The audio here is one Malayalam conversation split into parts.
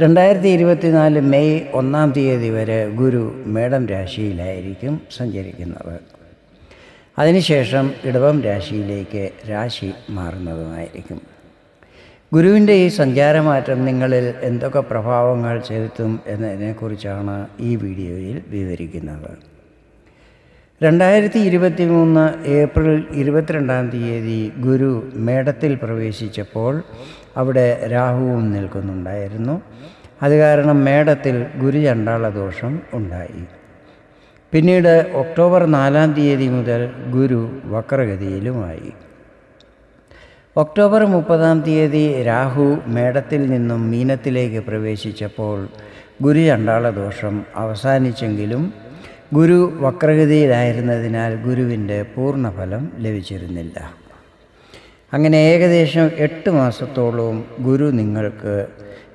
രണ്ടായിരത്തി ഇരുപത്തിനാല് മെയ് ഒന്നാം തീയതി വരെ ഗുരു മേടം രാശിയിലായിരിക്കും സഞ്ചരിക്കുന്നത്. അതിനുശേഷം ഇടവം രാശിയിലേക്ക് രാശി മാറുന്നതുമായിരിക്കും. ഗുരുവിന്റെ ഈ സഞ്ചാരമാറ്റം നിങ്ങളിൽ എന്തൊക്കെ പ്രഭാവങ്ങൾ ചെലുത്തും എന്നതിനെക്കുറിച്ചാണ് ഈ വീഡിയോയിൽ വിവരിക്കുന്നത്. രണ്ടായിരത്തി ഇരുപത്തി മൂന്ന് ഏപ്രിൽ ഇരുപത്തിരണ്ടാം തീയതി ഗുരു മേടത്തിൽ പ്രവേശിച്ചപ്പോൾ അവിടെ രാഹുവും നിൽക്കുന്നുണ്ടായിരുന്നു. അത് കാരണം മേടത്തിൽ ഗുരുചണ്ടാള ദോഷം ഉണ്ടായി. പിന്നീട് ഒക്ടോബർ നാലാം തീയതി മുതൽ ഗുരു വക്രഗതിയിലുമായി. ഒക്ടോബർ മുപ്പതാം തീയതി രാഹു മേടത്തിൽ നിന്നും മീനത്തിലേക്ക് പ്രവേശിച്ചപ്പോൾ ഗുരു ചണ്ടാള ദോഷം അവസാനിച്ചെങ്കിലും ഗുരു വക്രഗതിയിലായിരുന്നതിനാൽ ഗുരുവിന്റെ പൂർണഫലം ലഭിച്ചിരുന്നില്ല. അങ്ങനെ ഏകദേശം എട്ട് മാസത്തോളവും ഗുരു നിങ്ങൾക്ക്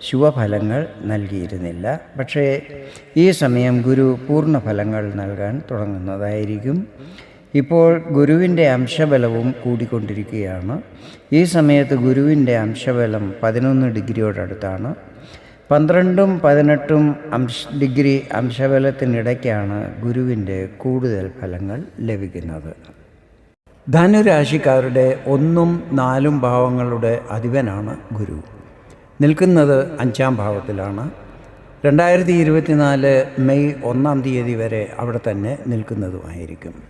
ശുഭഫലങ്ങൾ നൽകിയിരുന്നില്ല. പക്ഷേ ഈ സമയം ഗുരു പൂർണഫലങ്ങൾ നൽകാൻ തുടങ്ങുന്നതായിരിക്കും. ഇപ്പോൾ ഗുരുവിന്റെ അംശബലവും കൂടിക്കൊണ്ടിരിക്കുകയാണ്. ഈ സമയത്ത് ഗുരുവിന്റെ അംശബലം പതിനൊന്ന് ഡിഗ്രിയോടടുത്താണ് പന്ത്രണ്ടും പതിനെട്ടും അംശ ഡിഗ്രി അംശബലത്തിനിടയ്ക്കാണ് ഗുരുവിന്റെ കൂടുതൽ ഫലങ്ങൾ ലഭിക്കുന്നത്. ധനുരാശിക്കാരുടെ ഒന്നും നാലും ഭാവങ്ങളുടെ അധിപനാണ് ഗുരു. നിൽക്കുന്നത് അഞ്ചാം ഭാവത്തിലാണ്. രണ്ടായിരത്തി ഇരുപത്തിനാല് മെയ് ഒന്നാം തീയതി വരെ അവിടെ തന്നെ നിൽക്കുന്നതുമായിരിക്കും.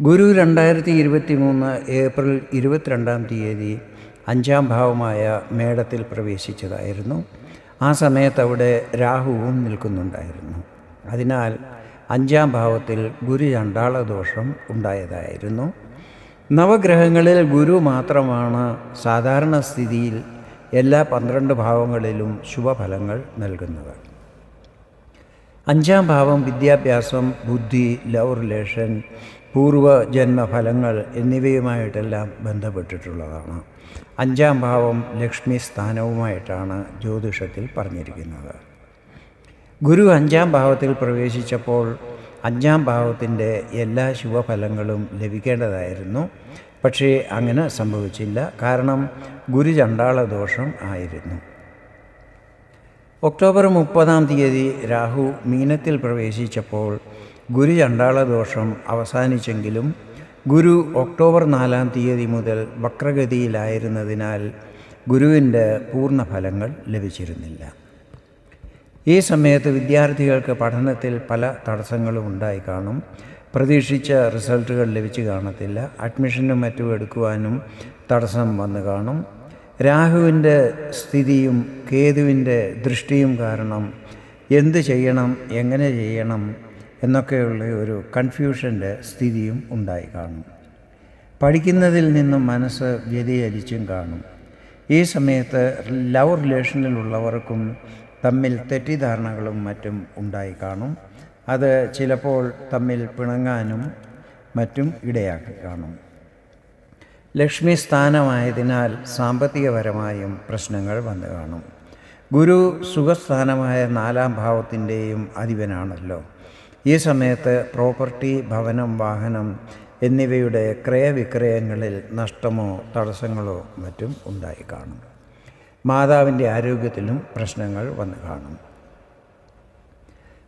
ഗുരു രണ്ടായിരത്തി ഇരുപത്തി മൂന്ന് ഏപ്രിൽ ഇരുപത്തിരണ്ടാം തീയതി അഞ്ചാം ഭാവമായ മേടത്തിൽ പ്രവേശിച്ചതായിരുന്നു. ആ സമയത്ത് അവിടെ രാഹുവും നിൽക്കുന്നുണ്ടായിരുന്നു. അതിനാൽ അഞ്ചാം ഭാവത്തിൽ ഗുരു ചണ്ടാള ദോഷം ഉണ്ടായതായിരുന്നു. നവഗ്രഹങ്ങളിൽ ഗുരു മാത്രമാണ് സാധാരണ സ്ഥിതിയിൽ എല്ലാ പന്ത്രണ്ട് ഭാവങ്ങളിലും ശുഭഫലങ്ങൾ നൽകുന്നത്. അഞ്ചാം ഭാവം വിദ്യാഭ്യാസം ബുദ്ധി ലവ് റിലേഷൻ പൂർവജന്മഫലങ്ങൾ എന്നിവയുമായിട്ടെല്ലാം ബന്ധപ്പെട്ടിട്ടുള്ളതാണ്. അഞ്ചാം ഭാവം ലക്ഷ്മി സ്ഥാനവുമായിട്ടാണ് ജ്യോതിഷത്തിൽ പറഞ്ഞിരിക്കുന്നത്. ഗുരു അഞ്ചാം ഭാവത്തിൽ പ്രവേശിച്ചപ്പോൾ അഞ്ചാം ഭാവത്തിന്റെ എല്ലാ ശുഭഫലങ്ങളും ലഭിക്കേണ്ടതായിരുന്നു. പക്ഷേ അങ്ങനെ സംഭവിച്ചില്ല. കാരണം ഗുരു ചണ്ടാള ദോഷം ആയിരുന്നു. ഒക്ടോബർ മുപ്പതാം തീയതി രാഹു മീനത്തിൽ പ്രവേശിച്ചപ്പോൾ ഗുരു ചണ്ടാള ദോഷം അവസാനിച്ചെങ്കിലും ഗുരു ഒക്ടോബർ നാലാം തീയതി മുതൽ വക്രഗതിയിലായിരുന്നതിനാൽ ഗുരുവിന്റെ പൂർണഫലങ്ങൾ ലഭിച്ചിരുന്നില്ല. ഈ സമയത്ത് വിദ്യാർത്ഥികൾക്ക് പഠനത്തിൽ പല തടസ്സങ്ങളും ഉണ്ടായി കാണും. പ്രതീക്ഷിച്ച റിസൾട്ടുകൾ ലഭിച്ചു കാണത്തില്ല. അഡ്മിഷനും മറ്റും എടുക്കുവാനും തടസ്സം വന്നു കാണും. രാഹുവിന്റെ സ്ഥിതിയും കേതുവിന്റെ ദൃഷ്ടിയും കാരണം എന്ത് ചെയ്യണം എങ്ങനെ ചെയ്യണം എന്നൊക്കെയുള്ള ഒരു കൺഫ്യൂഷന്റെ സ്ഥിതിയും ഉണ്ടായി കാണും. പഠിക്കുന്നതിൽ നിന്നും മനസ്സ് വ്യതിചലിച്ചും കാണും. ഈ സമയത്ത് ലവ് റിലേഷനിലുള്ളവർക്കും തമ്മിൽ തെറ്റിദ്ധാരണകളും മറ്റും ഉണ്ടായി കാണും. അത് ചിലപ്പോൾ തമ്മിൽ പിണങ്ങാനും മറ്റും ഇടയാക്കി കാണും. ലക്ഷ്മി സ്ഥാനമായതിനാൽ സാമ്പത്തികപരമായും പ്രശ്നങ്ങൾ വന്നു കാണും. ഗുരു സുഖസ്ഥാനമായ നാലാം ഭാവത്തിന്റെയും അധിപനാണല്ലോ. ഈ സമയത്ത് പ്രോപ്പർട്ടി ഭവനം വാഹനം എന്നിവയുടെ ക്രയവിക്രയങ്ങളിൽ നഷ്ടമോ തടസ്സങ്ങളോ മറ്റും ഉണ്ടായി കാണും. മാതാവിന്റെ ആരോഗ്യത്തിലും പ്രശ്നങ്ങൾ വന്നു കാണും.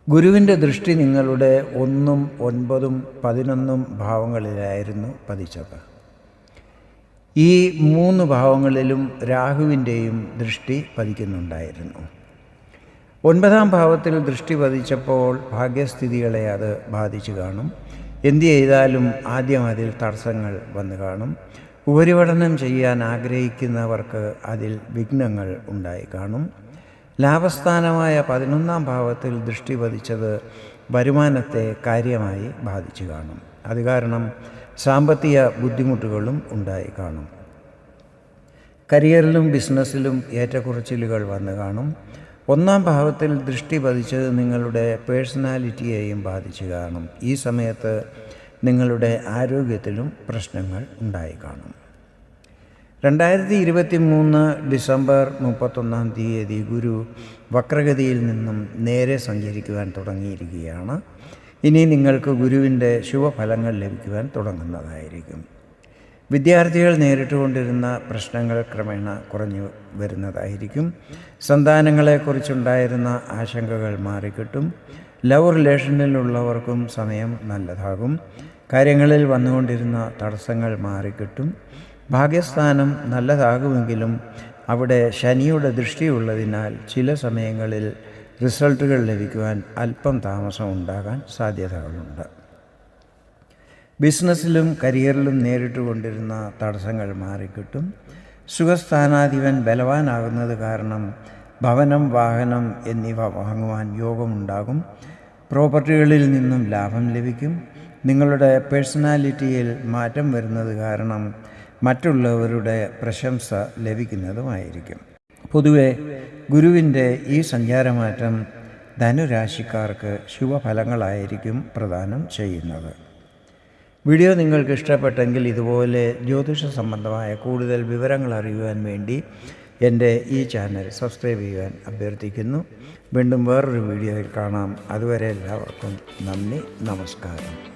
ഗുരുവിന്റെ ദൃഷ്ടി നിങ്ങളുടെ ഒന്നും ഒൻപതും പതിനൊന്നും ഭാവങ്ങളിലായിരുന്നു പതിച്ചത്. ഈ മൂന്ന് ഭാവങ്ങളിലും രാഹുവിന്റെയും ദൃഷ്ടി പതിക്കുന്നുണ്ടായിരുന്നു. ഒൻപതാം ഭാവത്തിൽ ദൃഷ്ടി പതിച്ചപ്പോൾ ഭാഗ്യസ്ഥിതികളെ അത് ബാധിച്ചു കാണും. എന്തു ചെയ്താലും ആദ്യം അതിൽ തടസ്സങ്ങൾ വന്നു കാണും. ഉപരിപഠനം ചെയ്യാൻ ആഗ്രഹിക്കുന്നവർക്ക് അതിൽ വിഘ്നങ്ങൾ ഉണ്ടായി കാണും. ലാഭസ്ഥാനമായ പതിനൊന്നാം ഭാവത്തിൽ ദൃഷ്ടി പതിച്ചത് വരുമാനത്തെ കാര്യമായി ബാധിച്ചു കാണും. അത് കാരണം സാമ്പത്തിക ബുദ്ധിമുട്ടുകളും ഉണ്ടായി കാണും. കരിയറിലും ബിസിനസ്സിലും ഏറ്റക്കുറച്ചിലുകൾ വന്നു കാണും. ഒന്നാം ഭാവത്തിൽ ദൃഷ്ടി പതിച്ചത് നിങ്ങളുടെ പേഴ്സണാലിറ്റിയെയും ബാധിച്ചു കാണും. ഈ സമയത്ത് നിങ്ങളുടെ ആരോഗ്യത്തിലും പ്രശ്നങ്ങൾ ഉണ്ടായി കാണും രണ്ടായിരത്തി ഇരുപത്തി മൂന്ന് ഡിസംബർ മുപ്പത്തൊന്നാം തീയതി ഗുരു വക്രഗതിയിൽ നിന്നും നേരെ സഞ്ചരിക്കുവാൻ തുടങ്ങിയിരിക്കുകയാണ്. ഇനി നിങ്ങൾക്ക് ഗുരുവിന്റെ ശുഭഫലങ്ങൾ ലഭിക്കുവാൻ തുടങ്ങുന്നതായിരിക്കും. വിദ്യാർത്ഥികൾ നേരിട്ടുകൊണ്ടിരുന്ന പ്രശ്നങ്ങൾ ക്രമേണ കുറഞ്ഞു വരുന്നതായിരിക്കും. സന്താനങ്ങളെക്കുറിച്ചുണ്ടായിരുന്ന ആശങ്കകൾ മാറിക്കിട്ടും. ലവ് റിലേഷനിലുള്ളവർക്കും സമയം നല്ലതാകും. കാര്യങ്ങളിൽ വന്നുകൊണ്ടിരുന്ന തടസ്സങ്ങൾ മാറിക്കിട്ടും. ഭാഗ്യസ്ഥാനം നല്ലതാകുമെങ്കിലും അവിടെ ശനിയുടെ ദൃഷ്ടിയുള്ളതിനാൽ ചില സമയങ്ങളിൽ റിസൾട്ടുകൾ ലഭിക്കുവാൻ അല്പം താമസം ഉണ്ടാകാൻ സാധ്യതകളുണ്ട്. ബിസിനസ്സിലും കരിയറിലും നേരിട്ടുകൊണ്ടിരുന്ന തടസ്സങ്ങൾ മാറിക്കിട്ടും. സുഖസ്ഥാനാധിപൻ ബലവാനാകുന്നത് കാരണം ഭവനം വാഹനം എന്നിവ വാങ്ങുവാൻ യോഗമുണ്ടാകും. പ്രോപ്പർട്ടികളിൽ നിന്നും ലാഭം ലഭിക്കും. നിങ്ങളുടെ പേഴ്സണാലിറ്റിയിൽ മാറ്റം വരുന്നത് കാരണം മറ്റുള്ളവരുടെ പ്രശംസ ലഭിക്കുന്നതുമായിരിക്കും. പൊതുവെ ഗുരുവിന്റെ ഈ സഞ്ചാരമാറ്റം ധനുരാശിക്കാർക്ക് ശുഭഫലങ്ങളായിരിക്കും പ്രദാനം ചെയ്യുന്നത്. വീഡിയോ നിങ്ങൾക്ക് ഇഷ്ടപ്പെട്ടെങ്കിൽ ഇതുപോലെ ജ്യോതിഷ സംബന്ധമായ കൂടുതൽ വിവരങ്ങൾ അറിയുവാൻ വേണ്ടി എന്റെ ഈ ചാനൽ സബ്സ്ക്രൈബ് ചെയ്യാൻ അഭ്യർത്ഥിക്കുന്നു. വീണ്ടും വേറൊരു വീഡിയോയിൽ കാണാം. അതുവരെ എല്ലാവർക്കും നന്ദി നമസ്കാരം.